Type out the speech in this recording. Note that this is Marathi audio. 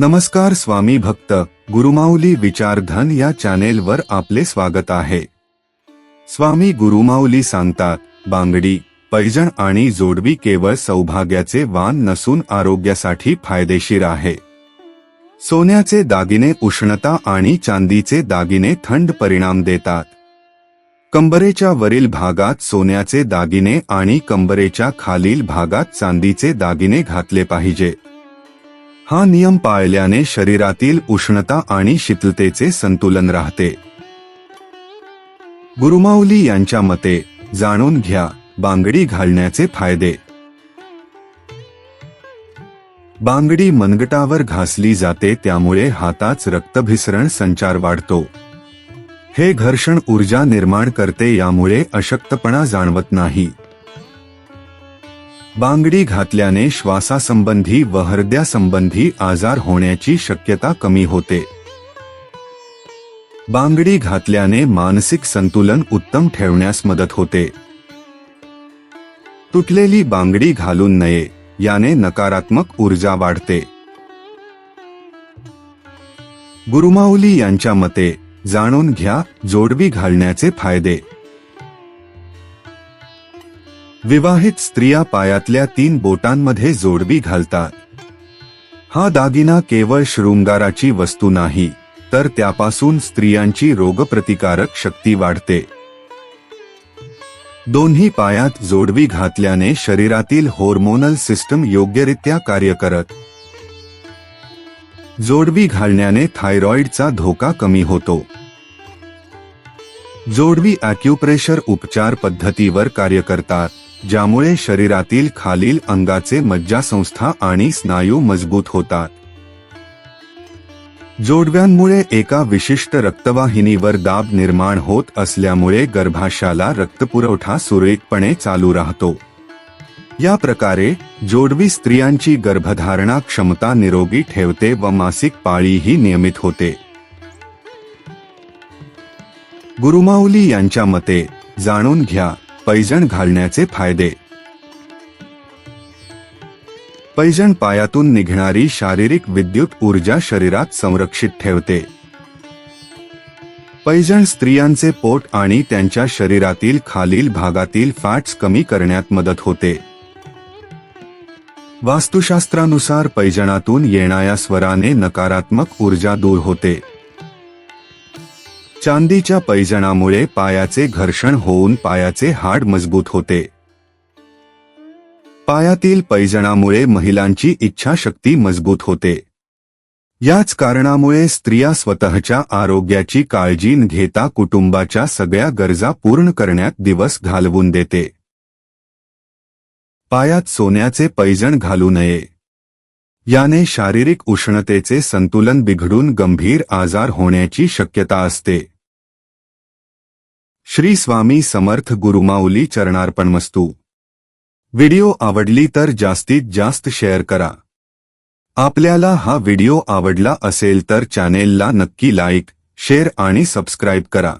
नमस्कार स्वामी भक्त गुरुमाऊली विचारधन या चॅनेलवर आपले स्वागत आहे. स्वामी गुरुमाऊली सांगतात बांगडी पैजण आणि जोडवी केवळ सौभाग्याचे वाण नसून आरोग्यासाठी फायदेशीर आहे. सोन्याचे दागिने उष्णता आणि चांदीचे दागिने थंड परिणाम देतात. कंबरेच्या वरील भागात सोन्याचे दागिने आणि कंबरेच्या खालील भागात चांदीचे दागिने घातले पाहिजे. हा नियम पाळल्याने शरीरातील उष्णता आणि शीतलतेचे संतुलन राहते. गुरुमाऊली यांच्या मते जाणून घ्या बांगडी घालण्याचे फायदे. बांगडी मनगटावर घासली जाते त्यामुळे हाताच रक्तभिसरण संचार वाढतो. हे घर्षण ऊर्जा निर्माण करते यामुळे अशक्तपणा जाणवत नाही. बांगडी घातल्याने श्वासासंबंधी व हृदयासंबंधी आजार होण्याची शक्यता कमी होते. बांगडी घातल्याने मानसिक संतुलन उत्तम ठेवण्यास मदत होते. तुटलेली बांगडी घालून नये याने नकारात्मक ऊर्जा वाढते. गुरुमाऊली यांच्या मते जाणून घ्या जोडवी घालण्याचे फायदे. विवाहित स्त्रिया पायातल्या तीन बोटांमध्ये जोडवी घालतात. हा दागिना केवळ शृंगाराची वस्तू नाही तर त्यापासून स्त्रियांची रोगप्रतिकारक शक्ती वाढते. दोन्ही पायात जोडवी घातल्याने शरीरातील हॉर्मोनल सिस्टम योग्यरित्या कार्य करत. जोडवी घालण्याने थायरॉइडचा धोका कमी होतो. जोडवी अॅक्युप्रेशर उपचार पद्धतीवर कार्य करतात. ज्यामुळे शरीरातील खालील अंगाचे मज्जासंस्था आणि स्नायू मजबूत होतात. जोडव्यांमुळे एका विशिष्ट रक्तवाहिनीवर दाब निर्माण होत असल्यामुळे गर्भाशयाला रक्तपुरवठा सुरळीतपणे चालू राहतो. या प्रकारे जोडवी स्त्रियांची गर्भधारणा क्षमता निरोगी ठेवते व मासिक पाळीही नियमित होते. गुरुमाऊली यांच्या मते जाणून घ्या पैजण घालण्याचे फायदे. पैजण पायातून निघणारी शारीरिक विद्युत ऊर्जा शरीरात संरक्षित ठेवते. पैजण स्त्रियांचे पोट आणि त्यांच्या शरीरातील खालील भागातील फॅट्स कमी करण्यात मदत होते. वास्तुशास्त्रानुसार पैजणातून येणाऱ्या स्वराने नकारात्मक ऊर्जा दूर होते. चांदीच्या पैजणामुळे पायाचे घर्षण होऊन पायाचे हाड मजबूत होते. पायातील पैजणामुळे महिलांची इच्छाशक्ती मजबूत होते. याच कारणामुळे स्त्रिया स्वतःच्या आरोग्याची काळजी न घेता कुटुंबाच्या सगळ्या गरजा पूर्ण करण्यात दिवस घालवून देते. पायात सोन्याचे पैजण घालू नये. याने शारीरिक उष्णतेचे संतुलन बिघडून गंभीर आजार होण्याची शक्यता असते. श्री स्वामी समर्थ गुरुमाऊली चरणार्पणमस्तू. व्हिडिओ आवडली तर जास्तीत जास्त शेअर करा. आपल्याला हा व्हिडिओ आवडला असेल तर चॅनेलला नक्की लाईक शेअर आणि सबस्क्राईब करा.